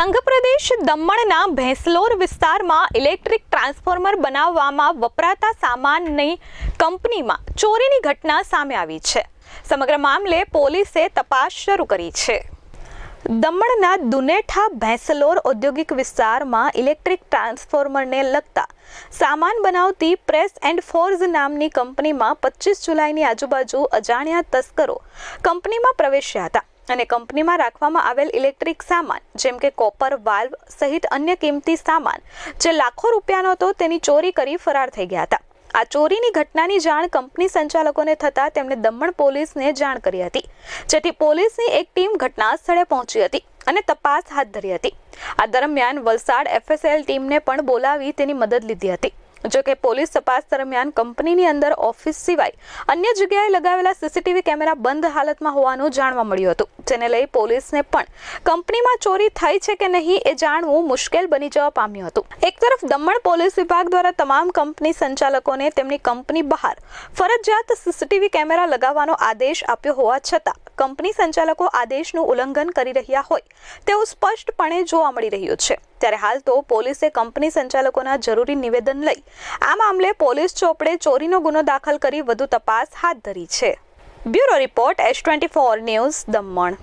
સંઘપ્રદેશ દમણના ભેંસલોર વિસ્તારમાં electric transformer બનાવવામાં વપરાતા સામાનની કંપનીમાં ચોરીની ઘટના સામે આવી છે. સમગ્ર મામલે પોલીસે તપાસ શરૂ કરી છે. દમણના દુનેઠા ભેંસલોર ઔદ્યોગિક વિસ્તારમાં ઇલેક્ટ્રિક ટ્રાન્સફોર્મરને લગતા સામાન બનાવતી પ્રેસ એન્ડ ફોર્ઝ નામની કંપનીમાં પચીસ જુલાઈની આજુબાજુ અજાણ્યા તસ્કરો કંપનીમાં પ્રવેશ્યા હતા. અને કંપનીમાં રાખવામાં આવેલ ઇલેક્ટ્રિક સામાન, જેમ કે કોપર, વાલ્વ સહિત અન્ય કિંમતી સામાન, જે લાખો રૂપિયાનો હતો, તેની ચોરી કરી ફરાર થઈ ગયા હતા. આ ચોરીની ઘટનાની જાણ કંપની સંચાલકોને થતાં તેમણે દમણ પોલીસને જાણ કરી હતી, જેથી પોલીસની એક ટીમ ઘટના સ્થળે પહોંચી હતી અને તપાસ હાથ ધરી હતી. આ દરમિયાન વલસાડ એફએસએલ ટીમને પણ બોલાવી તેની મદદ લીધી હતી. જો કે પોલીસ તપાસ દરમિયાન કંપનીની અંદર ઓફિસ સિવાય અન્ય જગ્યાએ લગાવેલા સીસીટીવી કેમેરા બંધ હાલતમાં હોવાનું જાણવા મળ્યું હતું. જેને લઈ પોલીસને પણ કંપનીમાં ચોરી થઈ છે કે નહીં એ જાણવું મુશ્કેલ બની જવા પામ્યું હતું. એક તરફ દમણ પોલીસ વિભાગ દ્વારા તમામ કંપની સંચાલકોને તેમની કંપની બહાર ફરજિયાત સીસીટીવી કેમેરા લગાવવાનો આદેશ આપ્યો હોવા છતાં કંપની સંચાલકો આદેશનું ઉલ્લંઘન કરી રહ્યા હોય, તેવું સ્પષ્ટપણે જોવા મળી રહ્યું છે. ત્યારે હાલ તો પોલીસે કંપની સંચાલકોના જરૂરી નિવેદન લઈ, આ મામલે પોલીસ ચોપડે ચોરીનો ગુનો દાખલ કરી વધુ તપાસ હાથ ધરી છે. Bureau report, S twenty four news Daman.